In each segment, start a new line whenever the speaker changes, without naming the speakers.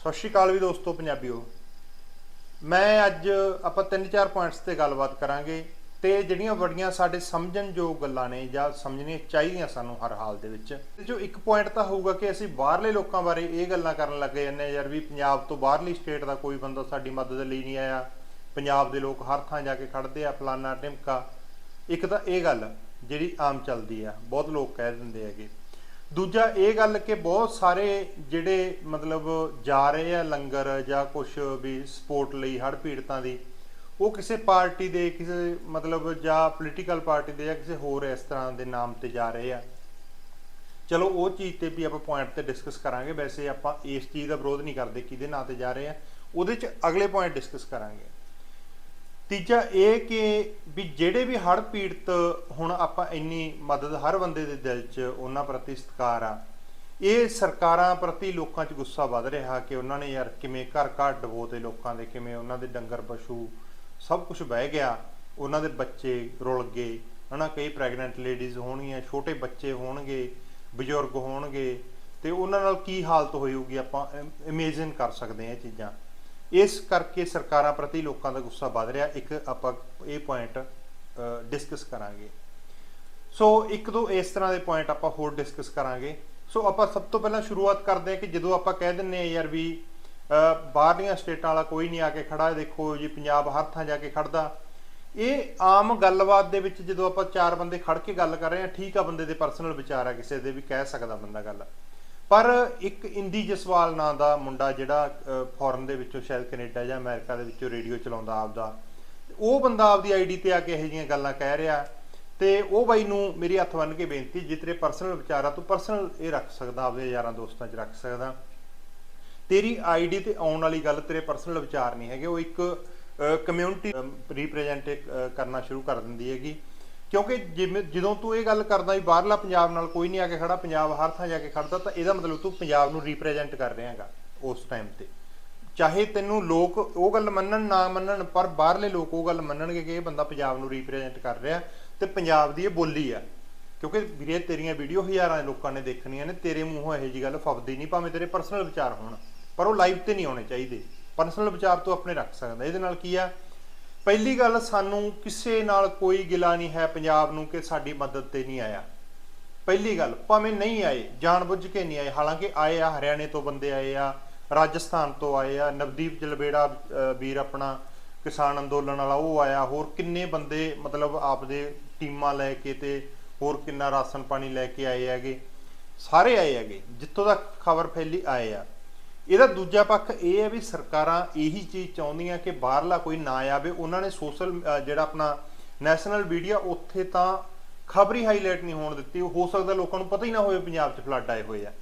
ਸਤਿ ਸ਼੍ਰੀ ਅਕਾਲ ਵੀ ਦੋਸਤੋ ਪੰਜਾਬੀਓ। ਮੈਂ ਅੱਜ ਆਪਾਂ ਤਿੰਨ ਚਾਰ ਪੁਆਇੰਟਸ ਤੇ ਗੱਲਬਾਤ ਕਰਾਂਗੇ ਤੇ ਜਿਹੜੀਆਂ ਵੱਡੀਆਂ ਸਾਡੇ ਸਮਝਣਯੋਗ ਗੱਲਾਂ ਨੇ ਜਾਂ ਸਮਝਣੀਆਂ ਚਾਹੀਦੀਆਂ ਸਾਨੂੰ ਹਰ ਹਾਲ ਦੇ ਵਿੱਚ, ਤੇ ਜੋ ਇੱਕ ਪੁਆਇੰਟ ਤਾਂ ਹੋਊਗਾ ਕਿ ਅਸੀਂ ਬਾਹਰਲੇ ਲੋਕਾਂ ਬਾਰੇ ਇਹ ਗੱਲਾਂ ਕਰਨ ਲੱਗੇ ਜਾਂਦੇ ਹਾਂ ਯਾਰ ਵੀ ਪੰਜਾਬ ਤੋਂ ਬਾਹਰਲੀ ਸਟੇਟ ਦਾ ਕੋਈ ਬੰਦਾ ਸਾਡੀ ਮਦਦ ਲਈ ਨਹੀਂ ਆਇਆ। ਪੰਜਾਬ ਦੇ ਲੋਕ ਹਰ ਥਾਂ ਜਾ ਕੇ ਖੜਦੇ ਆ, ਫਲਾਨਾ ਟਿਮਕਾ ਇੱਕ ਤਾਂ ਇਹ ਗੱਲ ਜਿਹੜੀ ਆਮ ਚੱਲਦੀ ਆ, ਬਹੁਤ ਲੋਕ ਕਹਿ ਦਿੰਦੇ ਹੈਗੇ। ਦੂਜਾ ਇਹ ਗੱਲ ਕਿ ਬਹੁਤ ਸਾਰੇ ਜਿਹੜੇ ਮਤਲਬ ਜਾ ਰਹੇ ਆ ਲੰਗਰ ਜਾਂ ਕੁਝ ਵੀ ਸਪੋਰਟ ਲਈ ਹੜ ਪੀੜਤਾਂ ਦੀ, ਉਹ ਕਿਸੇ ਪਾਰਟੀ ਦੇ, ਕਿਸੇ ਮਤਲਬ ਜਾਂ ਪੋਲੀਟੀਕਲ ਪਾਰਟੀ ਦੇ ਜਾਂ ਕਿਸੇ ਹੋਰ ਇਸ ਤਰ੍ਹਾਂ ਦੇ ਨਾਮ ਤੇ ਜਾ ਰਹੇ ਆ। ਚਲੋ ਉਹ ਚੀਜ਼ ਤੇ ਵੀ ਆਪਾਂ ਪੁਆਇੰਟ ਤੇ ਡਿਸਕਸ ਕਰਾਂਗੇ। ਵੈਸੇ ਆਪਾਂ ਇਸ ਚੀਜ਼ ਦਾ ਵਿਰੋਧ ਨਹੀਂ ਕਰਦੇ ਕਿਹਦੇ ਨਾਂ ਤੇ ਜਾ ਰਹੇ ਆ। ਉਹਦੇ ਚ ਅਗਲੇ ਪੁਆਇੰਟ ਡਿਸਕਸ ਕਰਾਂਗੇ। ਤੀਜਾ ਇਹ ਕਿ ਵੀ ਜਿਹੜੇ ਵੀ ਹੜ੍ਹ ਪੀੜਤ ਹੁਣ ਆਪਾਂ ਇੰਨੀ ਮਦਦ ਹਰ ਬੰਦੇ ਦੇ ਦਿਲ 'ਚ ਉਹਨਾਂ ਪ੍ਰਤੀ ਸਤਿਕਾਰ ਆ, ਇਹ ਸਰਕਾਰਾਂ ਪ੍ਰਤੀ ਲੋਕਾਂ 'ਚ ਗੁੱਸਾ ਵੱਧ ਰਿਹਾ ਕਿ ਉਹਨਾਂ ਨੇ ਯਾਰ ਕਿਵੇਂ ਘਰ ਘਰ ਡਬੋਤੇ ਲੋਕਾਂ ਦੇ, ਕਿਵੇਂ ਉਹਨਾਂ ਦੇ ਡੰਗਰ ਪਸ਼ੂ ਸਭ ਕੁਝ ਬਹਿ ਗਿਆ, ਉਹਨਾਂ ਦੇ ਬੱਚੇ ਰੁਲ ਗਏ, ਹਨਾ, ਕਈ ਪ੍ਰੈਗਨੈਂਟ ਲੇਡੀਜ਼ ਹੋਣਗੀਆਂ, ਛੋਟੇ ਬੱਚੇ ਹੋਣਗੇ, ਬਜ਼ੁਰਗ ਹੋਣਗੇ, ਤੇ ਉਹਨਾਂ ਨਾਲ ਕੀ ਹਾਲਤ ਹੋਊਗੀ ਆਪਾਂ ਇਮੇਜਿਨ ਕਰ ਸਕਦੇ ਹਾਂ ਇਹ ਚੀਜ਼ਾਂ। ਇਸ ਕਰਕੇ ਸਰਕਾਰਾਂ ਪ੍ਰਤੀ ਲੋਕਾਂ ਦਾ ਗੁੱਸਾ ਵੱਧ ਰਿਹਾ। ਇੱਕ ਆਪਾਂ ਇਹ ਪੁਆਇੰਟ ਡਿਸਕਸ ਕਰਾਂਗੇ। ਸੋ ਇੱਕ ਦੋ ਇਸ ਤਰ੍ਹਾਂ ਦੇ ਪੁਆਇੰਟ ਆਪਾਂ ਹੋਰ ਡਿਸਕਸ ਕਰਾਂਗੇ। ਸੋ ਆਪਾਂ ਸਭ ਤੋਂ ਪਹਿਲਾਂ ਸ਼ੁਰੂਆਤ ਕਰਦੇ ਹਾਂ ਕਿ ਜਦੋਂ ਆਪਾਂ ਕਹਿ ਦਿੰਨੇ ਆ ਯਾਰ ਵੀ ਬਾਹਰਲੀਆਂ ਸਟੇਟਾਂ ਵਾਲਾ ਕੋਈ ਨਹੀਂ ਆ ਕੇ ਖੜਾ, ਦੇਖੋ ਜੀ ਪੰਜਾਬ ਹਰ ਥਾਂ ਜਾ ਕੇ ਖੜਦਾ। ਇਹ ਆਮ ਗੱਲਬਾਤ ਦੇ ਵਿੱਚ ਜਦੋਂ ਆਪਾਂ ਚਾਰ ਬੰਦੇ ਖੜ ਕੇ ਗੱਲ ਕਰ ਰਹੇ ਆ ਠੀਕ ਆ ਬੰਦੇ ਦੇ ਪਰਸਨਲ ਵਿਚਾਰ ਆ ਕਿਸੇ ਦੇ ਵੀ, ਕਹਿ ਸਕਦਾ ਬੰਦਾ ਗੱਲ। ਪਰ ਇੱਕ ਇੰਦੀ ਜਸਵਾਲ ਨਾਂ ਦਾ ਮੁੰਡਾ ਜਿਹੜਾ ਫੋਰਨ ਦੇ ਵਿੱਚੋਂ ਸ਼ਾਇਦ ਕੈਨੇਡਾ ਜਾਂ ਅਮਰੀਕਾ ਦੇ ਵਿੱਚੋਂ ਰੇਡੀਓ ਚਲਾਉਂਦਾ ਆਪਦਾ, ਉਹ ਬੰਦਾ ਆਪਦੀ ਆਈਡੀ ਤੇ ਆ ਕੇ ਇਹੋ ਜਿਹੀਆਂ ਗੱਲਾਂ ਕਹਿ ਰਿਹਾ ਤੇ ਉਹ ਬਾਈ ਨੂੰ ਮੇਰੀ ਹੱਥ ਬੰਨ ਕੇ ਬੇਨਤੀ, ਜੇ ਤੇਰੇ ਪਰਸਨਲ ਵਿਚਾਰ ਆ, ਤੂੰ ਪਰਸਨਲ ਇਹ ਰੱਖ ਸਕਦਾ, ਆਪਦੇ ਯਾਰਾਂ ਦੋਸਤਾਂ 'ਚ ਰੱਖ ਸਕਦਾ। ਤੇਰੀ ਆਈਡੀ ਤੇ ਆਉਣ ਵਾਲੀ ਗੱਲ ਤੇਰੇ ਪਰਸਨਲ ਵਿਚਾਰ ਨਹੀਂ ਹੈਗੇ, ਉਹ ਇੱਕ ਕਮਿਊਨਿਟੀ ਰਿਪਰੈਜ਼ੈਂਟ ਕਰਨਾ ਸ਼ੁਰੂ ਕਰ ਦਿੰਦੀ ਹੈਗੀ। ਕਿਉਂਕਿ ਜਿਵੇਂ ਜਦੋਂ ਤੂੰ ਇਹ ਗੱਲ ਕਰਦਾ ਵੀ ਬਾਹਰਲਾ ਪੰਜਾਬ ਨਾਲ ਕੋਈ ਨਹੀਂ ਆ ਕੇ ਖੜਾ, ਪੰਜਾਬ ਹਰ ਥਾਂ ਜਾ ਕੇ ਖੜਦਾ, ਤਾਂ ਇਹਦਾ ਮਤਲਬ ਤੂੰ ਪੰਜਾਬ ਨੂੰ ਰਿਪਰੈਜ਼ੈਂਟ ਕਰ ਰਿਹਾ ਹੈਗਾ ਉਸ ਟਾਈਮ ਤੇ। ਚਾਹੇ ਤੈਨੂੰ ਲੋਕ ਉਹ ਗੱਲ ਮੰਨਣ, ਨਾ ਮੰਨਣ, ਪਰ ਬਾਹਰਲੇ ਲੋਕ ਉਹ ਗੱਲ ਮੰਨਣਗੇ ਕਿ ਇਹ ਬੰਦਾ ਪੰਜਾਬ ਨੂੰ ਰਿਪਰੈਜ਼ੈਂਟ ਕਰ ਰਿਹਾ ਤੇ ਪੰਜਾਬ ਦੀ ਇਹ ਬੋਲੀ ਆ। ਕਿਉਂਕਿ ਵੀਰੇ, ਤੇਰੀਆਂ ਵੀਡੀਓ ਹਜ਼ਾਰਾਂ ਲੋਕਾਂ ਨੇ ਦੇਖਣੀਆਂ ਨੇ, ਤੇਰੇ ਮੂੰਹੋਂ ਇਹੋ ਜੀ ਗੱਲ ਫੱਬਦੀ ਨਹੀਂ, ਭਾਵੇਂ ਤੇਰੇ ਪਰਸਨਲ ਵਿਚਾਰ ਹੋਣ, ਪਰ ਉਹ ਲਾਈਵ ਤੇ ਨਹੀਂ ਆਉਣੇ ਚਾਹੀਦੇ। ਪਰਸਨਲ ਵਿਚਾਰ ਤੂੰ ਆਪਣੇ ਰੱਖ ਸਕਦਾ। ਇਹਦੇ ਨਾਲ ਕੀ ਆ? ਪਹਿਲੀ ਗੱਲ ਸਾਨੂੰ ਕਿਸੇ ਨਾਲ ਕੋਈ ਗਿਲਾ ਨਹੀਂ ਹੈ ਪੰਜਾਬ ਨੂੰ ਕਿ ਸਾਡੀ ਮਦਦ ਤੇ ਨਹੀਂ ਆਇਆ। ਪਹਿਲੀ ਗੱਲ, ਭਾਵੇਂ ਨਹੀਂ ਆਏ, ਜਾਣਬੁੱਝ ਕੇ ਨਹੀਂ ਆਏ। ਹਾਲਾਂਕਿ ਆਏ ਆ, ਹਰਿਆਣੇ ਤੋਂ ਬੰਦੇ ਆਏ ਆ, ਰਾਜਸਥਾਨ ਤੋਂ ਆਏ ਆ, ਨਵਦੀਪ ਜਲਬੇੜਾ ਵੀਰ ਆਪਣਾ, ਕਿਸਾਨ ਅੰਦੋਲਨ ਵਾਲਾ, ਉਹ ਆਇਆ। ਹੋਰ ਕਿੰਨੇ ਬੰਦੇ ਮਤਲਬ ਆਪਦੇ ਟੀਮਾਂ ਲੈ ਕੇ ਤੇ ਹੋਰ ਕਿੰਨਾ ਰਾਸ਼ਨ ਪਾਣੀ ਲੈ ਕੇ ਆਏ ਹੈਗੇ? ਸਾਰੇ ਆਏ ਹੈਗੇ। ਜਿੱਥੋਂ ਤੱਕ ਖਬਰ ਫੈਲੀ, ਆਏ ਆ। ਇਹਦਾ ਦੂਜਾ ਪੱਖ ਇਹ ਹੈ ਵੀ ਸਰਕਾਰਾਂ ਇਹੀ ਚੀਜ਼ ਚਾਹੁੰਦੀਆਂ ਕਿ ਬਾਹਰਲਾ ਕੋਈ ਨਾ ਆਵੇ। ਉਹਨਾਂ ਨੇ ਸੋਸ਼ਲ ਜਿਹੜਾ ਆਪਣਾ ਨੈਸ਼ਨਲ ਮੀਡੀਆ, ਉੱਥੇ ਤਾਂ ਖਬਰ ਹੀ ਹਾਈਲਾਈਟ ਨਹੀਂ ਹੋਣ ਦਿੱਤੀ। ਹੋ ਸਕਦਾ ਲੋਕਾਂ ਨੂੰ ਪਤਾ ਹੀ ਨਾ ਹੋਵੇ ਪੰਜਾਬ 'ਚ ਫਲੱਡ ਆਏ ਹੋਏ ਆ।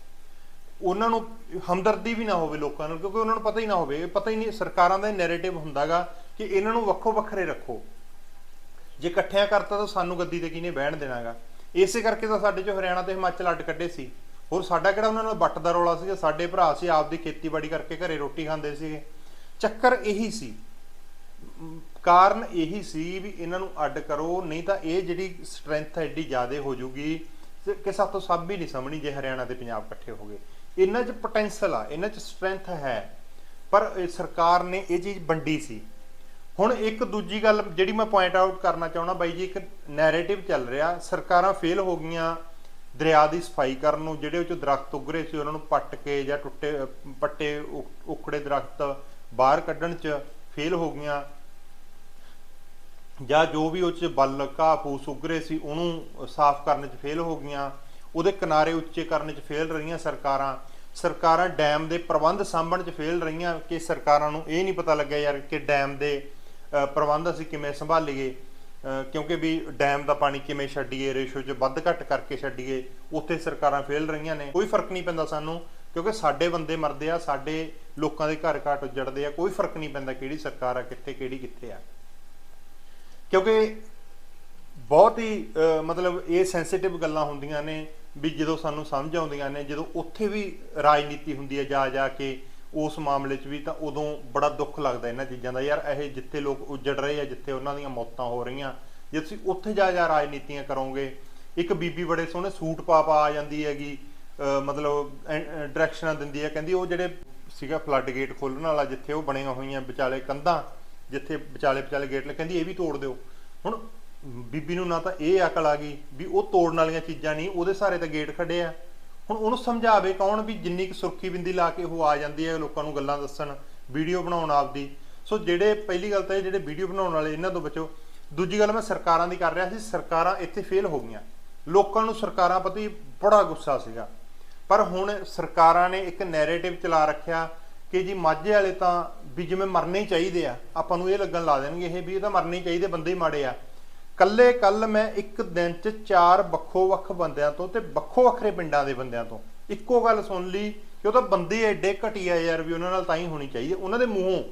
ਉਹਨਾਂ ਨੂੰ ਹਮਦਰਦੀ ਵੀ ਨਾ ਹੋਵੇ ਲੋਕਾਂ ਨੂੰ, ਕਿਉਂਕਿ ਉਹਨਾਂ ਨੂੰ ਪਤਾ ਹੀ ਨਾ ਹੋਵੇ। ਇਹ ਪਤਾ ਹੀ ਨਹੀਂ, ਸਰਕਾਰਾਂ ਦਾ ਨੈਰੇਟਿਵ ਹੁੰਦਾਗਾ ਕਿ ਇਹਨਾਂ ਨੂੰ ਵੱਖੋ ਵੱਖਰੇ ਰੱਖੋ। ਜੇ ਇਕੱਠਿਆਂ ਕਰਤਾ ਤਾਂ ਸਾਨੂੰ ਗੱਦੀ ਤੇ ਕਿਹਨੇ ਬਹਿਣ ਦੇਣਾਗਾ। ਇਸੇ ਕਰਕੇ ਤਾਂ ਸਾਡੇ ਚੋਂ ਹਰਿਆਣਾ ਤੇ ਹਿਮਾਚਲ ਅੱਡ ਕੱਢੇ ਸੀ। ਹੋਰ ਸਾਡਾ ਕਿਹੜਾ ਉਹਨਾਂ ਨਾਲ ਵੱਟ ਦਾ ਰੌਲਾ ਸੀਗਾ ਸਾਡੇ ਭਰਾ ਸੀ ਆਪਦੀ ਖੇਤੀਬਾੜੀ ਕਰਕੇ ਘਰੇ ਰੋਟੀ ਖਾਂਦੇ ਸੀਗੇ। ਚੱਕਰ ਇਹੀ ਸੀ। ਕਾਰਨ ਇਹੀ ਸੀ ਵੀ ਇਹਨਾਂ ਨੂੰ ਅੱਡ ਕਰੋ, ਨਹੀਂ ਤਾਂ ਇਹ ਜਿਹੜੀ ਸਟਰੈਂਥ ਐਡੀ ਜ਼ਿਆਦੇ ਹੋ ਜੂਗੀ ਤੇ ਕਿ ਸਭ ਤੋਂ ਸਭ ਹੀ ਨਹੀਂ ਸਮਝਣੀ ਜੇ ਹਰਿਆਣਾ ਤੇ ਪੰਜਾਬ ਇਕੱਠੇ ਹੋ ਗਏ। ਇਹਨਾਂ 'ਚ ਪੋਟੈਂਸ਼ੀਅਲ ਆ, ਇਹਨਾਂ 'ਚ ਸਟਰੈਂਥ ਹੈ। ਪਰ ਸਰਕਾਰ ਨੇ ਇਹ ਚੀਜ਼ ਵੰਡੀ ਸੀ। ਹੁਣ ਇੱਕ ਦੂਜੀ ਗੱਲ, ਜਿਹੜੀ ਮੈਂ ਪੁਆਇੰਟ ਆਊਟ ਕਰਨਾ ਚਾਹਣਾ ਬਾਈ ਜੀ, ਇੱਕ ਨੈਰੇਟਿਵ ਚੱਲ ਰਿਹਾ, ਸਰਕਾਰਾਂ ਫੇਲ ਹੋ ਗਈਆਂ। ਦਰਿਆ ਦੀ ਸਫ਼ਾਈ ਕਰਨ ਨੂੰ, ਜਿਹੜੇ ਉਹ ਚ ਦਰਖਤ ਉਗਰੇ ਸੀ, ਉਹਨਾਂ ਨੂੰ ਪੱਟ ਕੇ ਜਾਂ ਟੁੱਟੇ, ਪੱਟੇ ਉ- ਉਖੜੇ ਦਰਖਤ ਬਾਹਰ ਕੱਢਣ ਚ ਫੇਲ ਹੋ ਗਈਆਂ। ਜਾਂ ਜੋ ਵੀ ਉਹ ਚ ਬੱਲ, ਘਾਹ, ਫੂਸ ਉਗਰੇ ਸੀ, ਉਹਨੂੰ ਸਾਫ਼ ਕਰਨ ਚ ਫੇਲ ਹੋ ਗਈਆਂ। ਉਹਦੇ ਕਿਨਾਰੇ ਉੱਚੇ ਕਰਨ ਚ ਫੇਲ ਰਹੀਆਂ ਸਰਕਾਰਾਂ। ਸਰਕਾਰਾਂ ਡੈਮ ਦੇ ਪ੍ਰਬੰਧ ਸਾਂਭਣ ਚ ਫੇਲ ਰਹੀਆਂ ਕਿ ਸਰਕਾਰਾਂ ਨੂੰ ਇਹ ਨਹੀਂ ਪਤਾ ਲੱਗਿਆ ਯਾਰ ਕਿ ਡੈਮ ਦੇ ਪ੍ਰਬੰਧ ਅਸੀਂ ਕਿਵੇਂ ਸੰਭਾਲੀਏ। ਕਿਉਂਕਿ ਵੀ ਡੈਮ ਦਾ ਪਾਣੀ ਕਿਵੇਂ ਛੱਡੀਏ, ਰੇਸ਼ੋ 'ਚ ਵੱਧ ਘੱਟ ਕਰਕੇ ਛੱਡੀਏ, ਉੱਥੇ ਸਰਕਾਰਾਂ ਫੇਲ ਰਹੀਆਂ ਨੇ। ਕੋਈ ਫ਼ਰਕ ਨਹੀਂ ਪੈਂਦਾ ਸਾਨੂੰ, ਕਿਉਂਕਿ ਸਾਡੇ ਬੰਦੇ ਮਰਦੇ ਆ, ਸਾਡੇ ਲੋਕਾਂ ਦੇ ਘਰ ਘਾਟ ਉੱਜੜਦੇ ਆ, ਕੋਈ ਫ਼ਰਕ ਨਹੀਂ ਪੈਂਦਾ ਕਿਹੜੀ ਸਰਕਾਰ ਆ, ਕਿੱਥੇ ਕਿਹੜੀ ਕਿੱਥੇ ਆ। ਕਿਉਂਕਿ ਬਹੁਤ ਹੀ ਮਤਲਬ ਇਹ ਸੈਂਸਿਟਿਵ ਗੱਲਾਂ ਹੁੰਦੀਆਂ ਨੇ, ਵੀ ਜਦੋਂ ਸਾਨੂੰ ਸਮਝ ਆਉਂਦੀਆਂ ਨੇ, ਜਦੋਂ ਉੱਥੇ ਵੀ ਰਾਜਨੀਤੀ ਹੁੰਦੀ ਹੈ ਜਾ ਜਾ ਕੇ ਉਸ ਮਾਮਲੇ 'ਚ ਵੀ ਤਾਂ ਉਦੋਂ ਬੜਾ ਦੁੱਖ ਲੱਗਦਾ ਇਹਨਾਂ ਚੀਜ਼ਾਂ ਦਾ। ਯਾਰ ਇਹ ਜਿੱਥੇ ਲੋਕ ਉੱਜੜ ਰਹੇ ਆ, ਜਿੱਥੇ ਉਹਨਾਂ ਦੀਆਂ ਮੌਤਾਂ ਹੋ ਰਹੀਆਂ, ਜੇ ਤੁਸੀਂ ਉੱਥੇ ਜਾ ਜਾ ਰਾਜਨੀਤੀਆਂ ਕਰੋਗੇ, ਇੱਕ ਬੀਬੀ ਬੜੇ ਸੋਹਣੇ ਸੂਟ ਪਾ ਪਾ ਆ ਜਾਂਦੀ ਹੈਗੀ ਮਤਲਬ ਡਾਇਰੈਕਸ਼ਨਾਂ ਦਿੰਦੀ ਹੈ ਕਹਿੰਦੀ ਉਹ ਜਿਹੜੇ ਸੀਗਾ ਫਲੱਡ ਗੇਟ ਖੋਲਣ ਵਾਲਾ, ਜਿੱਥੇ ਉਹ ਬਣੀਆਂ ਹੋਈਆਂ ਵਿਚਾਲੇ ਕੰਧਾਂ, ਜਿੱਥੇ ਵਿਚਾਲੇ ਵਿਚਾਲੇ ਗੇਟ ਲ ਕਹਿੰਦੀ ਇਹ ਵੀ ਤੋੜ ਦਿਓ। ਹੁਣ ਬੀਬੀ ਨੂੰ ਨਾ ਤਾਂ ਇਹ ਅਕਲ ਆ ਗਈ ਵੀ ਉਹ ਤੋੜਨ ਵਾਲੀਆਂ ਚੀਜ਼ਾਂ ਨਹੀਂ, ਉਹਦੇ ਸਾਰੇ ਤਾਂ ਗੇਟ ਖੜੇ ਆ। ਹੁਣ ਉਹਨੂੰ ਸਮਝਾਵੇ ਕੌਣ ਵੀ ਜਿੰਨੀ ਕੁ ਸੁਰਖੀ ਬਿੰਦੀ ਲਾ ਕੇ ਉਹ ਆ ਜਾਂਦੀ ਹੈ, ਲੋਕਾਂ ਨੂੰ ਗੱਲਾਂ ਦੱਸਣ, ਵੀਡੀਓ ਬਣਾਉਣ ਆਪਦੀ। ਸੋ ਜਿਹੜੇ ਪਹਿਲੀ ਗੱਲ ਤਾਂ ਇਹ ਜਿਹੜੇ ਵੀਡੀਓ ਬਣਾਉਣ ਵਾਲੇ, ਇਹਨਾਂ ਤੋਂ ਬਚੋ। ਦੂਜੀ ਗੱਲ ਮੈਂ ਸਰਕਾਰਾਂ ਦੀ ਕਰ ਰਿਹਾ ਸੀ, ਸਰਕਾਰਾਂ ਇੱਥੇ ਫੇਲ ਹੋ ਗਈਆਂ। ਲੋਕਾਂ ਨੂੰ ਸਰਕਾਰਾਂ ਪ੍ਰਤੀ ਬੜਾ ਗੁੱਸਾ ਸੀਗਾ। ਪਰ ਹੁਣ ਸਰਕਾਰਾਂ ਨੇ ਇੱਕ ਨੈਰੇਟਿਵ ਚਲਾ ਰੱਖਿਆ ਕਿ ਜੀ ਮਾਝੇ ਵਾਲੇ ਤਾਂ ਵੀ ਜਿਵੇਂ ਮਰਨੇ ਚਾਹੀਦੇ ਆ, ਆਪਾਂ ਨੂੰ ਇਹ ਲੱਗਣ ਲਾ ਦੇਣਗੇ, ਇਹ ਵੀ ਇਹ ਤਾਂ ਮਰਨੇ ਹੀ ਚਾਹੀਦੇ, ਬੰਦੇ ਹੀ ਮਾੜੇ ਆ। ਕੱਲੇ ਕੱਲ ਮੈਂ ਇੱਕ ਦਿਨ 'ਚ ਚਾਰ ਵੱਖੋ ਵੱਖ ਬੰਦਿਆਂ ਤੋਂ ਤੇ ਵੱਖੋ ਵੱਖਰੇ ਪਿੰਡਾਂ ਦੇ ਬੰਦਿਆਂ ਤੋਂ ਇੱਕੋ ਗੱਲ ਸੁਣ ਲਈ ਕਿ ਉਹ ਤਾਂ ਬੰਦੇ ਐਡੇ ਘਟੀਆ ਯਾਰ ਵੀ ਉਹਨਾਂ ਨਾਲ ਤਾਂ ਹੀ ਹੋਣੀ ਚਾਹੀਦੀ ਉਹਨਾਂ ਦੇ ਮੂੰਹੋਂ।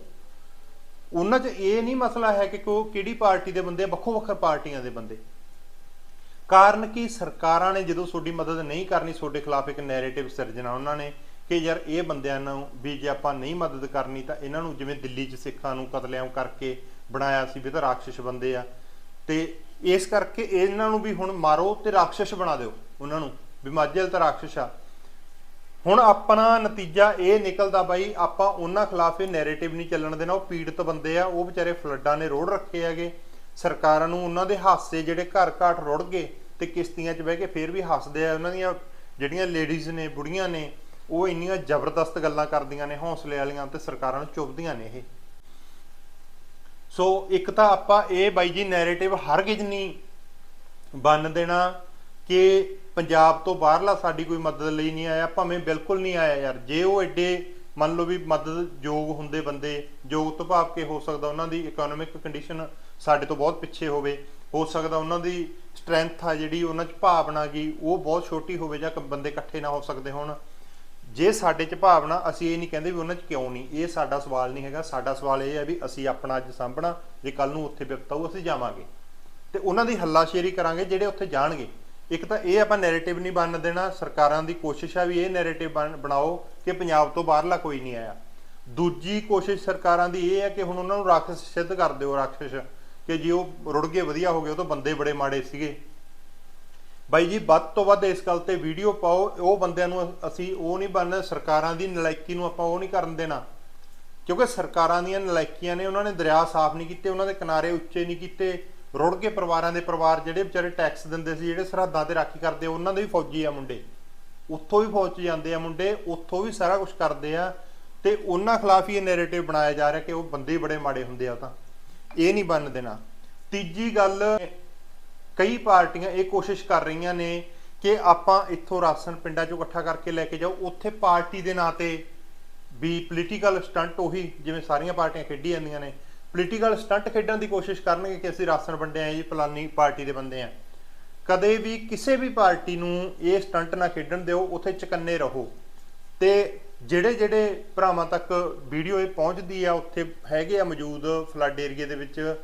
ਉਹਨਾਂ 'ਚ ਇਹ ਨਹੀਂ ਮਸਲਾ ਹੈ ਕਿ ਕੋ ਕਿਹੜੀ ਪਾਰਟੀ ਦੇ ਬੰਦੇ, ਵੱਖੋ ਵੱਖਰ ਪਾਰਟੀਆਂ ਦੇ ਬੰਦੇ। ਕਾਰਨ ਕਿ? ਸਰਕਾਰਾਂ ਨੇ ਜਦੋਂ ਤੁਹਾਡੀ ਮਦਦ ਨਹੀਂ ਕਰਨੀ, ਤੁਹਾਡੇ ਖਿਲਾਫ ਇੱਕ ਨੈਰੇਟਿਵ ਸਿਰਜਣਾ ਉਹਨਾਂ ਨੇ ਕਿ ਯਾਰ ਇਹ ਬੰਦਿਆਂ ਨੂੰ ਵੀ ਜੇ ਆਪਾਂ ਨਹੀਂ ਮਦਦ ਕਰਨੀ ਤਾਂ ਇਹਨਾਂ ਨੂੰ ਜਿਵੇਂ ਦਿੱਲੀ 'ਚ ਸਿੱਖਾਂ ਨੂੰ ਕਤਲੇਆਮ ਕਰਕੇ ਬਣਾਇਆ ਸੀ ਵੀ ਤਾਂ ਰਾਖਸ਼ ਬੰਦੇ ਆ। ਤੇ ਇਸ ਕਰਕੇ ਇਹਨਾਂ ਨੂੰ ਵੀ ਹੁਣ ਮਾਰੋ ਤੇ ਰਾਖਸ਼ ਬਣਾ ਦਿਓ ਉਹਨਾਂ ਨੂੰ, ਵੀ ਮਾਝੇ ਤਾਂ ਰਾਖਸ਼ ਆ। ਹੁਣ ਆਪਣਾ ਨਤੀਜਾ ਇਹ ਨਿਕਲਦਾ ਬਾਈ, ਆਪਾਂ ਉਹਨਾਂ ਖਿਲਾਫ ਇਹ ਨੈਰੇਟਿਵ ਨਹੀਂ ਚੱਲਣ ਦੇਣਾ, ਉਹ ਪੀੜਤ ਬੰਦੇ ਆ, ਉਹ ਵਿਚਾਰੇ ਫਲੱਡਾਂ ਨੇ ਰੋੜ ਰੱਖੇ ਹੈਗੇ। ਸਰਕਾਰਾਂ ਨੂੰ ਉਹਨਾਂ ਦੇ ਹਾਸੇ ਜਿਹੜੇ ਘਰ ਘਾਟ ਰੁੜ ਗਏ ਤੇ ਕਿਸ਼ਤੀਆਂ 'ਚ ਬਹਿ ਕੇ ਫੇਰ ਵੀ ਹੱਸਦੇ ਆ, ਉਹਨਾਂ ਦੀਆਂ ਜਿਹੜੀਆਂ ਲੇਡੀਜ਼ ਨੇ, ਬੁੜੀਆਂ ਨੇ, ਉਹ ਇੰਨੀਆਂ ਜ਼ਬਰਦਸਤ ਗੱਲਾਂ ਕਰਦੀਆਂ ਨੇ, ਹੌਸਲੇ ਵਾਲੀਆਂ ਤੇ ਸਰਕਾਰਾਂ ਨੂੰ ਚੁੱਭਦੀਆਂ ਨੇ ਇਹ। ਸੋ ਇੱਕ ਤਾਂ ਆਪਾਂ ਇਹ ਬਾਈ ਜੀ ਨੈਰੇਟਿਵ ਹਰ ਗਿਜ ਨਹੀਂ ਬੰਨ ਦੇਣਾ ਕਿ ਪੰਜਾਬ ਤੋਂ ਬਾਹਰਲਾ ਸਾਡੀ ਕੋਈ ਮਦਦ ਲਈ ਨਹੀਂ ਆਇਆ, ਭਾਵੇਂ ਬਿਲਕੁਲ ਨਹੀਂ ਆਇਆ ਯਾਰ। ਜੇ ਉਹ ਐਡੇ ਮੰਨ ਲਓ ਵੀ ਮਦਦ ਯੋਗ ਹੁੰਦੇ ਬੰਦੇ ਯੋਗ ਤੋਂ ਭਾਵ ਕੇ ਹੋ ਸਕਦਾ ਉਹਨਾਂ ਦੀ ਇਕਨੋਮਿਕ ਕੰਡੀਸ਼ਨ ਸਾਡੇ ਤੋਂ ਬਹੁਤ ਪਿੱਛੇ ਹੋਵੇ, ਹੋ ਸਕਦਾ ਉਹਨਾਂ ਦੀ ਸਟਰੈਂਥ ਆ ਜਿਹੜੀ ਉਹਨਾਂ 'ਚ ਭਾਵਨਾ ਗਈ ਉਹ ਬਹੁਤ ਛੋਟੀ ਹੋਵੇ ਜਾਂ ਕ- ਬੰਦੇ ਇਕੱਠੇ ਨਾ ਹੋ ਸਕਦੇ ਹੋਣ। ਜੇ ਸਾਡੇ 'ਚ ਭਾਵਨਾ, ਅਸੀਂ ਇਹ ਨਹੀਂ ਕਹਿੰਦੇ ਵੀ ਉਹਨਾਂ 'ਚ ਕਿਉਂ ਨਹੀਂ। ਇਹ ਸਾਡਾ ਸਵਾਲ ਨਹੀਂ ਹੈਗਾ। ਸਾਡਾ ਸਵਾਲ ਇਹ ਹੈ ਵੀ ਅਸੀਂ ਆਪਣਾ ਅੱਜ ਸਾਂਭਣਾ, ਜੇ ਕੱਲ ਨੂੰ ਉੱਥੇ ਵਿਪਤਾ ਅਸੀਂ ਜਾਵਾਂਗੇ। ਤੇ ਉਹਨਾਂ ਦੀ ਹੱਲਾਸ਼ੇਰੀ ਕਰਾਂਗੇ, ਜਿਹੜੇ ਉੱਥੇ ਜਾਣਗੇ। ਇੱਕ ਤਾਂ ਇਹ ਆਪਾਂ ਨੈਰੇਟਿਵ ਨਹੀਂ ਬਣਨ ਦੇਣਾ। ਸਰਕਾਰਾਂ ਦੀ ਕੋਸ਼ਿਸ਼ ਆ ਵੀ ਇਹ ਨੈਰੇਟਿਵ ਬਣਾਓ ਕਿ ਪੰਜਾਬ ਤੋਂ ਬਾਹਰਲਾ ਕੋਈ ਨਹੀਂ ਆਇਆ। ਦੂਜੀ ਕੋਸ਼ਿਸ਼ ਸਰਕਾਰਾਂ ਦੀ ਇਹ ਹੈ ਕਿ ਹੁਣ ਉਹਨਾਂ ਨੂੰ ਰਾਖਸ਼ ਸਿੱਧ ਕਰ ਦਿਓ, ਰਾਖਸ਼। ਕਿ ਜੀ ਉਹ ਰੁੜ ਗਏ, ਵਧੀਆ ਹੋ ਗਏ, ਉਹ ਤਾਂ ਬੰਦੇ ਬੜੇ ਮਾੜੇ ਸੀਗੇ। ਬਾਈ ਜੀ, ਵੱਧ ਤੋਂ ਵੱਧ ਇਸ ਗੱਲ ਤੇ ਵੀਡੀਓ ਪਾਓ। ਉਹ ਬੰਦਿਆਂ ਨੂੰ ਅਸੀਂ ਉਹ ਨਹੀਂ ਬਣਨਾ, ਸਰਕਾਰਾਂ ਦੀ ਨਲਾਇਕੀ ਨੂੰ ਆਪਾਂ ਉਹ ਨਹੀਂ ਕਰਨ ਦੇਣਾ। ਕਿਉਂਕਿ ਸਰਕਾਰਾਂ ਦੀਆਂ ਨਲਾਇਕੀਆਂ ਨੇ, ਉਹਨਾਂ ਨੇ ਦਰਿਆ ਸਾਫ਼ ਨਹੀਂ ਕੀਤੇ, ਉਹਨਾਂ ਦੇ ਕਿਨਾਰੇ ਉੱਚੇ ਨਹੀਂ ਕੀਤੇ। ਰੁੜ ਕੇ ਪਰਿਵਾਰਾਂ ਦੇ ਪਰਿਵਾਰ ਜਿਹੜੇ ਵਿਚਾਰੇ ਟੈਕਸ ਦਿੰਦੇ ਸੀ, ਜਿਹੜੇ ਸਰਹੱਦਾਂ ਤੇ ਰਾਖੀ ਕਰਦੇ, ਉਹਨਾਂ ਦੇ ਵੀ ਫੌਜੀ ਆ ਮੁੰਡੇ। ਉੱਥੋਂ ਵੀ ਫੌਜ 'ਚ ਜਾਂਦੇ ਆ ਮੁੰਡੇ, ਉੱਥੋਂ ਵੀ ਸਾਰਾ ਕੁਝ ਕਰਦੇ ਆ। ਤੇ ਉਹਨਾਂ ਖਿਲਾਫ ਹੀ ਇਹ ਨੈਰੇਟਿਵ ਬਣਾਇਆ ਜਾ ਰਿਹਾ ਕਿ ਉਹ ਬੰਦੇ ਬੜੇ ਮਾੜੇ ਹੁੰਦੇ ਆ ਤਾਂ। ਇਹ ਨਹੀਂ ਬਣਨ ਦੇਣਾ। ਤੀਜੀ ਗੱਲ ਕਈ ਪਾਰਟੀਆਂ ਇਹ ਕੋਸ਼ਿਸ਼ ਕਰ ਰਹੀਆਂ ਨੇ ਕਿ ਆਪਾਂ ਇੱਥੋਂ ਰਾਸ਼ਨ ਪਿੰਡਾਂ ਚੋਂ ਇਕੱਠਾ ਕਰਕੇ ਲੈ ਕੇ ਜਾਓ। ਉੱਥੇ ਪਾਰਟੀ ਦੇ ਨਾਂ ਤੇ ਵੀ ਪੋਲੀਟੀਕਲ ਸਟੰਟ ਉਹੀ ਜਿਵੇਂ ਸਾਰੀਆਂ ਪਾਰਟੀਆਂ ਖੇਡੀ ਜਾਂਦੀਆਂ ਨੇ। ਪੋਲੀਟੀਕਲ ਸਟੰਟ ਖੇਡਣ ਦੀ ਕੋਸ਼ਿਸ਼ ਕਰਨਗੇ ਕਿ ਅਸੀਂ ਰਾਸ਼ਨ ਵੰਡੇ ਆ ਜੀ, ਫਲਾਨੀ ਪਾਰਟੀ ਦੇ ਬੰਦੇ ਆ ਕਦੇ ਵੀ ਕਿਸੇ ਵੀ ਪਾਰਟੀ ਨੂੰ ਇਹ ਸਟੰਟ ਨਾ ਖੇਡਣ ਦਿਓ, ਉੱਥੇ ਚਕੰਨੇ ਰਹੋ। ਤੇ ਜਿਹੜੇ ਜਿਹੜੇ ਭਰਾਵਾਂ ਤੱਕ ਵੀਡੀਓ ਇਹ ਪਹੁੰਚਦੀ ਆ, ਉੱਥੇ ਹੈਗੇ ਆ ਮੌਜੂਦ ਫਲੱਡ ਏਰੀਆ ਦੇ ਵਿੱਚ।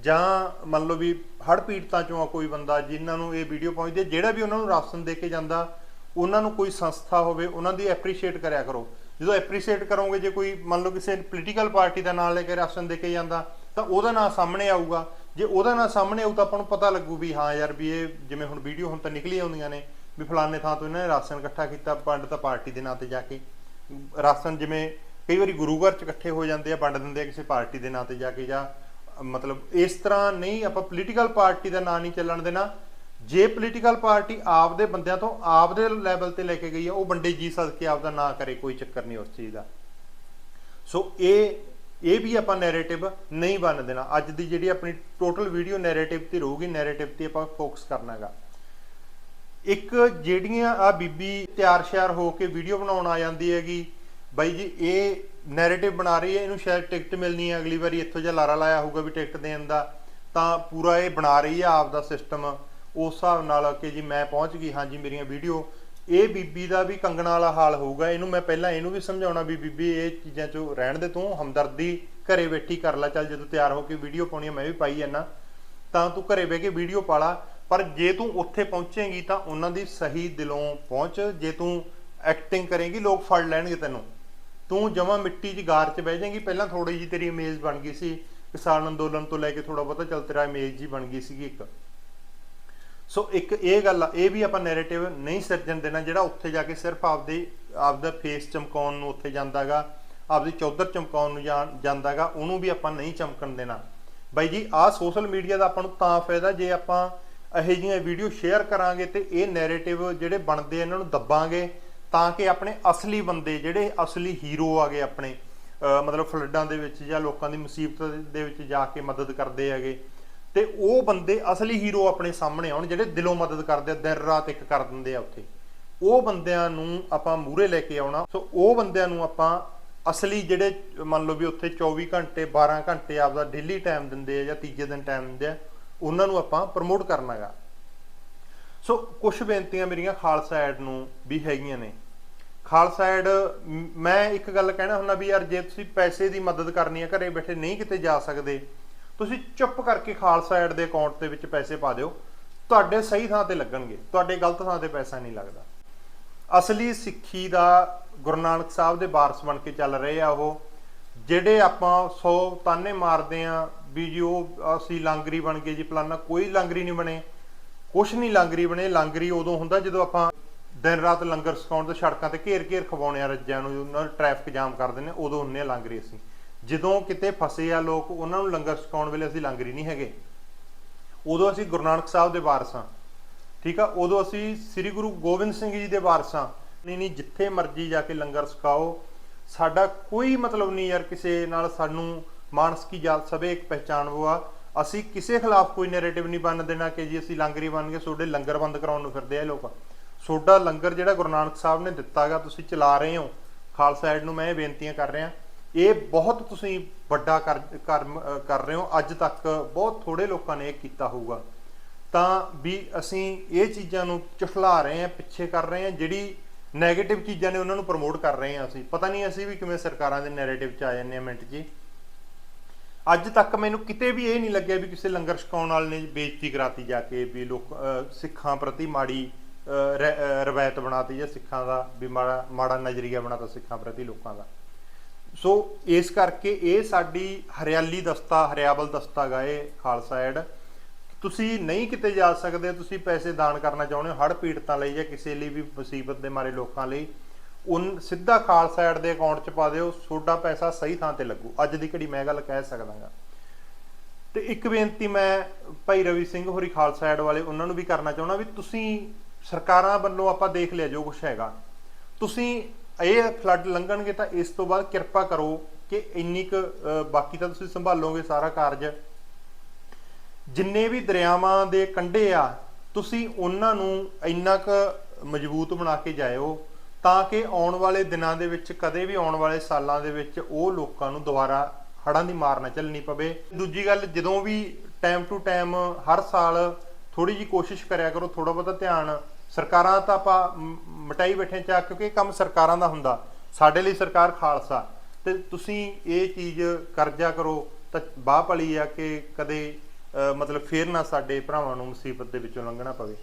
ਜਾਂ ਮੰਨ ਲਓ ਵੀ ਹੜ੍ਹ ਪੀੜਤਾਂ ਚੋਂ ਆ ਕੋਈ ਬੰਦਾ ਜਿਨ੍ਹਾਂ ਨੂੰ ਇਹ ਵੀਡੀਓ ਪਹੁੰਚਦੀ ਹੈ, ਜਿਹੜਾ ਵੀ ਉਹਨਾਂ ਨੂੰ ਰਾਸ਼ਨ ਦੇ ਕੇ ਜਾਂਦਾ, ਉਹਨਾਂ ਨੂੰ ਕੋਈ ਸੰਸਥਾ ਹੋਵੇ, ਉਹਨਾਂ ਦੀ ਐਪਰੀਸ਼ੀਏਟ ਕਰਿਆ ਕਰੋ। ਜਦੋਂ ਐਪਰੀਸ਼ੀਏਟ ਕਰੋਗੇ, ਜੇ ਕੋਈ ਮੰਨ ਲਓ ਕਿਸੇ ਪੋਲੀਟੀਕਲ ਪਾਰਟੀ ਦਾ ਨਾਮ ਲੈ ਕੇ ਰਾਸ਼ਨ ਦੇ ਕੇ ਜਾਂਦਾ, ਤਾਂ ਉਹਦਾ ਨਾਂ ਸਾਹਮਣੇ ਆਊਗਾ। ਜੇ ਉਹਦਾ ਨਾਂ ਸਾਹਮਣੇ ਆਊ ਤਾਂ ਆਪਾਂ ਨੂੰ ਪਤਾ ਲੱਗੂ ਵੀ ਹਾਂ ਯਾਰ ਵੀ ਇਹ ਜਿਵੇਂ ਹੁਣ ਵੀਡੀਓ ਹੁਣ ਤਾਂ ਨਿਕਲੀ ਆਉਂਦੀਆਂ ਨੇ, ਵੀ ਫਲਾਣੇ ਥਾਂ ਤੋਂ ਇਹਨਾਂ ਨੇ ਰਾਸ਼ਨ ਇਕੱਠਾ ਕੀਤਾ ਪੰਡ ਤਾਂ ਪਾਰਟੀ ਦੇ ਨਾਂ ਤੇ ਜਾ ਕੇ। ਰਾਸ਼ਨ ਜਿਵੇਂ ਕਈ ਵਾਰੀ ਗੁਰੂ ਘਰ ਚ ਇਕੱਠੇ ਹੋ ਜਾਂਦੇ ਆ, ਵੰਡ ਦਿੰਦੇ ਆ ਕਿਸੇ ਪਾਰਟੀ ਦੇ ਨਾਂ ਤੇ ਜਾ ਕੇ ਜਾਂ ਮਤਲਬ ਇਸ ਤਰ੍ਹਾਂ ਨਹੀਂ ਆਪਾਂ ਪੋਲੀਟੀਕਲ ਪਾਰਟੀ ਦਾ ਨਾਂ ਨਹੀਂ ਚੱਲਣ ਦੇਣਾ। ਜੇ ਪੋਲੀਟੀਕਲ ਪਾਰਟੀ ਆਪਦੇ ਬੰਦਿਆਂ ਤੋਂ ਆਪਦੇ ਲੈਵਲ ਤੇ ਲੈ ਕੇ ਗਈ ਆ, ਉਹ ਬੰਦੇ ਜੀ ਸਦਕੇ ਆਪਦਾ ਨਾਂ ਕਰੇ, ਕੋਈ ਚੱਕਰ ਨਹੀਂ ਉਸ ਚੀਜ਼ ਦਾ। ਸੋ ਇਹ ਇਹ ਵੀ ਆਪਾਂ ਨੈਰੇਟਿਵ ਨਹੀਂ ਬਣ ਦੇਣਾ। ਅੱਜ ਦੀ ਜਿਹੜੀ ਆਪਣੀ ਟੋਟਲ ਵੀਡੀਓ ਨੈਰੇਟਿਵ ਤੇ ਰਹੂਗੀ ਨੈਰੇਟਿਵ ਤੇ ਆਪਾਂ ਫੋਕਸ ਕਰਨਾਗਾ। ਇੱਕ ਜਿਹੜੀਆਂ ਆ ਬੀਬੀ ਤਿਆਰ ਸ਼ਿਆਰ ਹੋ ਕੇ ਵੀਡੀਓ ਬਣਾਉਣ ਆ ਜਾਂਦੀ ਹੈਗੀ, ਬਾਈ ਜੀ, ਇਹ ਨੈਰੇਟਿਵ ਬਣਾ ਰਹੀ ਹੈ, ਇਹਨੂੰ ਸ਼ਾਇਦ ਟਿਕਟ ਮਿਲਣੀ ਹੈ, ਅਗਲੀ ਵਾਰੀ ਇੱਥੋਂ ਜਿਹਾ ਲਾਰਾ ਲਾਇਆ ਹੋਊਗਾ ਵੀ ਟਿਕਟ ਦੇਣ ਦਾ। ਤਾਂ ਪੂਰਾ ਇਹ ਬਣਾ ਰਹੀ ਹੈ ਆਪ ਦਾ ਸਿਸਟਮ ਉਸ ਹਿਸਾਬ ਨਾਲ ਕਿ ਜੀ ਮੈਂ ਪਹੁੰਚ ਗਈ, ਹਾਂਜੀ ਮੇਰੀਆਂ ਵੀਡੀਓ ਇਹ ਬੀਬੀ ਦਾ ਵੀ ਕੰਗਣਾ ਵਾਲਾ ਹਾਲ ਹੋਊਗਾ। ਇਹਨੂੰ ਮੈਂ ਪਹਿਲਾਂ ਇਹਨੂੰ ਵੀ ਸਮਝਾਉਣਾ ਵੀ ਬੀਬੀ, ਇਹ ਚੀਜ਼ਾਂ ਚੋਂ ਰਹਿਣ ਦੇ, ਤੂੰ ਹਮਦਰਦੀ ਘਰੇ ਬੈਠੀ ਕਰ ਲੈ, ਚੱਲ ਜਦੋਂ ਤਿਆਰ ਹੋ ਕੇ ਵੀਡੀਓ ਪਾਉਣੀ ਆ, ਮੈਂ ਵੀ ਪਾਈ ਜਾਣਾ ਤਾਂ ਤੂੰ ਘਰੇ ਬਹਿ ਕੇ ਵੀਡੀਓ ਪਾ ਲਾ। ਪਰ ਜੇ ਤੂੰ ਉੱਥੇ ਪਹੁੰਚੇਂਗੀ ਤਾਂ ਉਹਨਾਂ ਦੀ ਸਹੀ ਦਿਲੋਂ ਪਹੁੰਚ। ਜੇ ਤੂੰ ਐਕਟਿੰਗ ਕਰੇਂਗੀ, ਲੋਕ ਫੜ ਲੈਣਗੇ ਤੈਨੂੰ। ਤੂੰ ਜਮਾ ਮਿੱਟੀ 'ਚ ਗਾਰ 'ਚ ਬਹਿ ਜਾਏਗੀ। ਪਹਿਲਾਂ ਥੋੜੀ ਜੀ ਤੇਰੀ ਇਮੇਜ ਬਣ ਗਈ ਸੀ। ਕਿਸਾਨ ਅੰਦੋਲਨ ਤੋਂ ਲੈ ਕੇ ਥੋੜਾ ਬਹੁਤਾ ਚੱਲ ਤੇਰਾ ਇਮੇਜ ਜੀ ਬਣ ਗਈ ਸੀਗੀ ਇੱਕ। ਸੋ ਇੱਕ ਇਹ ਗੱਲ ਆ, ਇਹ ਵੀ ਆਪਾਂ ਨੈਰੇਟਿਵ ਨਹੀਂ ਸਿਰਜਣ ਦੇਣਾ, ਜਿਹੜਾ ਉੱਥੇ ਜਾ ਕੇ ਸਿਰਫ ਆਪਦੇ, ਆਪਦਾ ਫੇਸ ਚਮਕਾਉਣ ਨੂੰ ਉੱਥੇ ਜਾਂਦਾਗਾ ਆਪਦੀ ਚੌਧਰ ਚਮਕਾਉਣ ਨੂੰ ਜਾਣ- ਜਾਂਦਾਗਾ ਉਹਨੂੰ ਵੀ ਆਪਾਂ ਨਹੀਂ ਚਮਕਣ ਦੇਣਾ। ਬਾਈ ਜੀ, ਆਹ ਸੋਸ਼ਲ ਮੀਡੀਆ ਦਾ ਆਪਾਂ ਨੂੰ ਤਾਂ ਫਾਇਦਾ ਜੇ ਆਪਾਂ ਇਹੋ ਜਿਹੀਆਂ ਵੀਡੀਓ ਸ਼ੇਅਰ ਕਰਾਂਗੇ ਤੇ ਇਹ ਨੈਰੇਟਿਵ ਜਿਹੜੇ ਬਣਦੇ ਆ, ਇਹਨਾਂ ਨੂੰ ਦੱਬਾਂਗੇ। ਤਾਂ ਕਿ ਆਪਣੇ ਅਸਲੀ ਬੰਦੇ ਜਿਹੜੇ ਅਸਲੀ ਹੀਰੋ ਆਗੇ ਆਪਣੇ ਮਤਲਬ ਫਲੱਡਾਂ ਦੇ ਵਿੱਚ ਜਾਂ ਲੋਕਾਂ ਦੀ ਮੁਸੀਬਤ ਦੇ ਵਿੱਚ ਜਾ ਕੇ ਮਦਦ ਕਰਦੇ ਹੈਗੇ, ਤੇ ਉਹ ਬੰਦੇ ਅਸਲੀ ਹੀਰੋ ਆਪਣੇ ਸਾਹਮਣੇ ਆਉਣ ਜਿਹੜੇ ਦਿਲੋਂ ਮਦਦ ਕਰਦੇ ਆ, ਦਿਨ ਰਾਤ ਇੱਕ ਕਰ ਦਿੰਦੇ ਆ ਉੱਥੇ। ਉਹ ਬੰਦਿਆਂ ਨੂੰ ਆਪਾਂ ਮੂਹਰੇ ਲੈ ਕੇ ਆਉਣਾ, ਸੋ ਉਹ ਬੰਦਿਆਂ ਨੂੰ ਆਪਾਂ ਅਸਲੀ ਜਿਹੜੇ ਮੰਨ ਲਓ ਵੀ ਉੱਥੇ 24 ਘੰਟੇ 12 ਘੰਟੇ ਆਪਦਾ ਡੇਲੀ ਟਾਈਮ ਦਿੰਦੇ ਆ ਜਾਂ ਤੀਜੇ ਦਿਨ ਟਾਈਮ ਦਿੰਦੇ ਆ, ਉਹਨਾਂ ਨੂੰ ਆਪਾਂ ਪ੍ਰਮੋਟ ਕਰਨਾਗਾ ਸੋ ਕੁਝ ਬੇਨਤੀਆਂ ਮੇਰੀਆਂ ਖਾਲਸਾ ਐਡ ਨੂੰ ਵੀ ਹੈਗੀਆਂ ਨੇ। ਖਾਲਸਾ ਐਡ, ਮੈਂ ਇੱਕ ਗੱਲ ਕਹਿਣਾ ਹੁੰਦਾ ਵੀ ਯਾਰ ਜੇ ਤੁਸੀਂ ਪੈਸੇ ਦੀ ਮਦਦ ਕਰਨੀ ਹੈ ਘਰੇ ਬੈਠੇ ਨਹੀਂ ਕਿਤੇ ਜਾ ਸਕਦੇ, ਤੁਸੀਂ ਚੁੱਪ ਕਰਕੇ ਖਾਲਸਾ ਐਡ ਦੇ ਅਕਾਊਂਟ ਦੇ ਵਿੱਚ ਪੈਸੇ ਪਾ ਦਿਓ। ਤੁਹਾਡੇ ਸਹੀ ਥਾਂ ਤੇ ਲੱਗਣਗੇ, ਤੁਹਾਡੇ ਗਲਤ ਥਾਂ ਤੇ ਪੈਸਾ ਨਹੀਂ ਲੱਗਦਾ। ਅਸਲੀ ਸਿੱਖੀ ਦਾ ਗੁਰੂ ਨਾਨਕ ਸਾਹਿਬ ਦੇ ਵਾਰਸ ਬਣ ਕੇ ਚੱਲ ਰਹੇ ਆ ਉਹ, ਜਿਹੜੇ ਆਪਾਂ 100 ਤਾਨੇ ਮਾਰਦੇ ਆ ਵੀ ਜੀ ਉਹ, ਅਸੀਂ ਲਾਂਗਰੀ ਬਣ ਗਏ ਜੀ ਪਲਾਨਾ ਕੋਈ ਲਾਂਗਰੀ ਨਹੀਂ ਬਣੇ। ਕੁਛ ਨਹੀਂ ਲਾਂਗਰੀ ਬਣੇ। ਲਾਂਗਰੀ ਉਦੋਂ ਹੁੰਦਾ ਜਦੋਂ ਆਪਾਂ ਦਿਨ ਰਾਤ ਲੰਗਰ ਸਕਾਉਣ ਤੇ ਸੜਕਾਂ ਤੇ ਘੇਰ ਘੇਰ ਖਵਾਉਣੇ ਆ ਰੱਜਿਆਂ ਨੂੰ ਉਹਨਾਂ ਨੂੰ ਟ੍ਰੈਫਿਕ ਜਾਮ ਕਰ ਦਿੰਦੇ ਆ, ਉਦੋਂ ਹੁੰਨੇ ਆ ਲਾਂਗਰੀ ਅਸੀਂ। ਜਦੋਂ ਕਿਤੇ ਫਸੇ ਆ ਲੋਕ ਉਹਨਾਂ ਨੂੰ ਲੰਗਰ ਸਕਾਉਣ ਵੇਲੇ ਅਸੀਂ ਲਾਂਗਰੀ ਨਹੀਂ ਹੈਗੇ। ਉਦੋਂ ਅਸੀਂ ਗੁਰੂ ਨਾਨਕ ਸਾਹਿਬ ਦੇ ਵਾਰਸ ਹਾਂ। ਠੀਕ ਆ? ਉਦੋਂ ਅਸੀਂ ਸ੍ਰੀ ਗੁਰੂ ਗੋਬਿੰਦ ਸਿੰਘ ਜੀ ਦੇ ਵਾਰਸ ਹਾਂ। ਨਹੀਂ ਨਹੀਂ ਜਿੱਥੇ ਮਰਜ਼ੀ ਜਾ ਕੇ ਲੰਗਰ ਸਕਾਓ। ਸਾਡਾ ਕੋਈ ਮਤਲਬ ਨਹੀਂ ਯਾਰ ਕਿਸੇ ਨਾਲ ਸਾਨੂੰ ਮਾਨਸ ਕੀ ਜਾਤ ਸਭੇ ਇੱਕ ਪਹਿਚਾਨ ਆ ਅਸੀਂ ਕਿਸੇ ਖਿਲਾਫ ਕੋਈ ਨੈਰੇਟਿਵ ਨਹੀਂ ਬਣ ਦੇਣਾ ਕਿ ਜੀ ਅਸੀਂ ਲੰਗਰੀ ਬਣ ਗਏ ਤੁਹਾਡੇ ਲੰਗਰ ਬੰਦ ਕਰਾਉਣ ਨੂੰ ਫਿਰਦੇ ਆ ਇਹ ਲੋਕ। ਤੁਹਾਡਾ ਲੰਗਰ ਜਿਹੜਾ ਗੁਰੂ ਨਾਨਕ ਸਾਹਿਬ ਨੇ ਦਿੱਤਾਗਾ ਤੁਸੀਂ ਚਲਾ ਰਹੇ ਹੋ। ਖਾਲਸਾ ਐਡ ਨੂੰ ਮੈਂ ਇਹ ਬੇਨਤੀਆਂ ਕਰ ਰਿਹਾ। ਇਹ ਬਹੁਤ ਤੁਸੀਂ ਵੱਡਾ ਕਰ ਕਰਮ, ਕਰ ਰਹੇ ਹੋ। ਅੱਜ ਤੱਕ ਬਹੁਤ ਥੋੜੇ ਲੋਕਾਂ ਨੇ ਇਹ ਕੀਤਾ ਹੋਊਗਾ। ਤਾਂ ਵੀ ਅਸੀਂ ਇਹ ਚੀਜ਼ਾਂ ਨੂੰ ਝੁਠਲਾ ਰਹੇ ਹਾਂ ਪਿੱਛੇ ਕਰ ਰਹੇ ਹਾਂ ਜਿਹੜੀ 네ਗੇਟਿਵ ਚੀਜ਼ਾਂ ਨੇ ਉਹਨਾਂ ਨੂੰ ਪ੍ਰਮੋਟ ਕਰ ਰਹੇ ਹਾਂ ਅਸੀਂ। ਪਤਾ ਨਹੀਂ ਅਸੀਂ ਵੀ ਕਿਵੇਂ ਸਰਕਾਰਾਂ ਦੇ ਨੈਰੇਟਿਵ 'ਚ ਆ ਜਾਂਦੇ ਹਾਂ ਮਿੰਟ 'ਚ ਅੱਜ ਤੱਕ ਮੈਨੂੰ ਕਿਤੇ ਵੀ ਇਹ ਨਹੀਂ ਲੱਗਿਆ ਵੀ ਕਿਸੇ ਲੰਗਰ ਛਕਾਉਣ ਵਾਲੇ ਨੇ ਬੇਇੱਜ਼ਤੀ ਕਰਾਤੀ ਜਾ ਕੇ, ਵੀ ਲੋਕ ਸਿੱਖਾਂ ਪ੍ਰਤੀ ਮਾੜੀ, ਅਹ, ਰ- ਅਹ, ਰਵਾਇਤ ਬਣਾਤੀ ਜਾਂ ਸਿੱਖਾਂ ਦਾ, ਵੀ ਮਾੜਾ ਮਾੜਾ ਨਜ਼ਰੀਆ ਬਣਾਤਾ ਸਿੱਖਾਂ ਪ੍ਰਤੀ ਲੋਕਾਂ ਦਾ। ਸੋ ਇਸ ਕਰਕੇ ਇਹ ਸਾਡੀ ਹਰਿਆਲੀ ਦਸਤਾ, ਹਰਿਆਵਲ ਦਸਤਾ ਗਾ ਇਹ ਖਾਲਸਾ ਐਡ। ਤੁਸੀਂ ਨਹੀਂ ਕਿਤੇ ਜਾ ਸਕਦੇ, ਤੁਸੀਂ ਪੈਸੇ ਦਾਨ ਕਰਨਾ ਚਾਹੁੰਦੇ ਹੋ, ਹੜ੍ਹ ਪੀੜਤਾਂ ਲਈ ਜਾਂ ਕਿਸੇ ਲਈ ਵੀ ਮੁਸੀਬਤ ਦੇ ਮਾਰੇ ਲੋਕਾਂ ਲਈ ਉਨ ਸਿੱਧਾ ਖਾਲਸਾ ਐਡ ਦੇ ਅਕਾਊਂਟ 'ਚ ਪਾ ਦਿਓ, ਤੁਹਾਡਾ ਪੈਸਾ ਸਹੀ ਥਾਂ ਤੇ ਲੱਗੂ। ਅੱਜ ਦੀ ਘੜੀ ਮੈਂ ਗੱਲ ਕਹਿ ਸਕਦਾਗਾ। ਤੇ ਇੱਕ ਬੇਨਤੀ ਮੈਂ ਭਾਈ ਰਵੀ ਸਿੰਘ ਹੋਰੀ ਖਾਲਸਾ ਐਡ ਵਾਲੇ, ਉਹਨਾਂ ਨੂੰ ਵੀ ਕਰਨਾ ਚਾਹੁੰਦਾ ਵੀ ਤੁਸੀਂ ਸਰਕਾਰਾਂ ਵੱਲੋਂ ਆਪਾਂ ਦੇਖ ਲਿਆ ਜੋ ਕੁਝ ਹੈਗਾ। ਤੁਸੀਂ ਇਹ ਫਲੱਡ ਲੰਘਣਗੇ ਤਾਂ ਇਸ ਤੋਂ ਬਾਅਦ ਕਿਰਪਾ ਕਰੋ ਕਿ ਇੰਨੀ ਕੁ ਬਾਕੀ ਤਾਂ ਤੁਸੀਂ ਸੰਭਾਲੋਗੇ ਸਾਰਾ ਕਾਰਜ। ਜਿੰਨੇ ਵੀ ਦਰਿਆਵਾਂ ਦੇ ਕੰਢੇ ਆ, ਤੁਸੀਂ ਉਹਨਾਂ ਨੂੰ ਇੰਨਾ ਕੁ ਮਜ਼ਬੂਤ ਬਣਾ ਕੇ ਜਾਇਓ ਤਾਂ ਕਿ ਆਉਣ ਵਾਲੇ ਦਿਨਾਂ ਦੇ ਵਿੱਚ, ਕਦੇ ਵੀ ਆਉਣ ਵਾਲੇ ਸਾਲਾਂ ਦੇ ਵਿੱਚ ਉਹ ਲੋਕਾਂ ਨੂੰ ਦੁਬਾਰਾ ਹੜ੍ਹਾਂ ਦੀ ਮਾਰ ਨਾ ਝੱਲਣੀ ਪਵੇ। ਦੂਜੀ ਗੱਲ, ਜਦੋਂ ਵੀ ਟਾਈਮ ਟੂ ਟਾਈਮ ਹਰ ਸਾਲ ਥੋੜੀ ਜੀ ਕੋਸ਼ਿਸ਼ ਕਰਿਆ ਕਰੋ ਥੋੜਾ ਬਹੁਤਾ ਧਿਆਨ। ਸਰਕਾਰਾਂ ਤਾਂ ਆਪਾਂ ਮ- ਮਟਾਈ ਬੈਠੇ ਚਾ ਕਿਉਂਕਿ ਇਹ ਕੰਮ ਸਰਕਾਰਾਂ ਦਾ ਹੁੰਦਾ। ਸਾਡੇ ਲਈ ਸਰਕਾਰ ਖਾਲਸਾ। ਤੇ ਤੁਸੀਂ ਇਹ ਚੀਜ਼ ਕਰਜਾ ਕਰੋ, ਤਾਂ ਬਾਹ ਪਲੀ ਆ ਕਿ ਕਦੇ ਮਤਲਬ ਫੇਰ ਨਾ ਸਾਡੇ ਭਰਾਵਾਂ ਨੂੰ ਮੁਸੀਬਤ ਦੇ ਵਿੱਚੋਂ ਲੰਘਣਾ ਪਵੇ।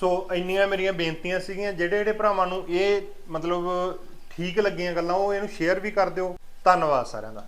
ਸੋ ਇੰਨੀਆਂ ਮੇਰੀਆਂ ਬੇਨਤੀਆਂ ਸੀਗੀਆਂ, ਜਿਹੜੇ ਜਿਹੜੇ ਭਰਾਵਾਂ ਨੂੰ ਇਹ ਮਤਲਬ ਠੀਕ ਲੱਗੀਆਂ ਗੱਲਾਂ, ਉਹ ਇਹਨੂੰ ਸ਼ੇਅਰ ਵੀ ਕਰ ਦਿਓ। ਧੰਨਵਾਦ ਸਾਰਿਆਂ ਦਾ।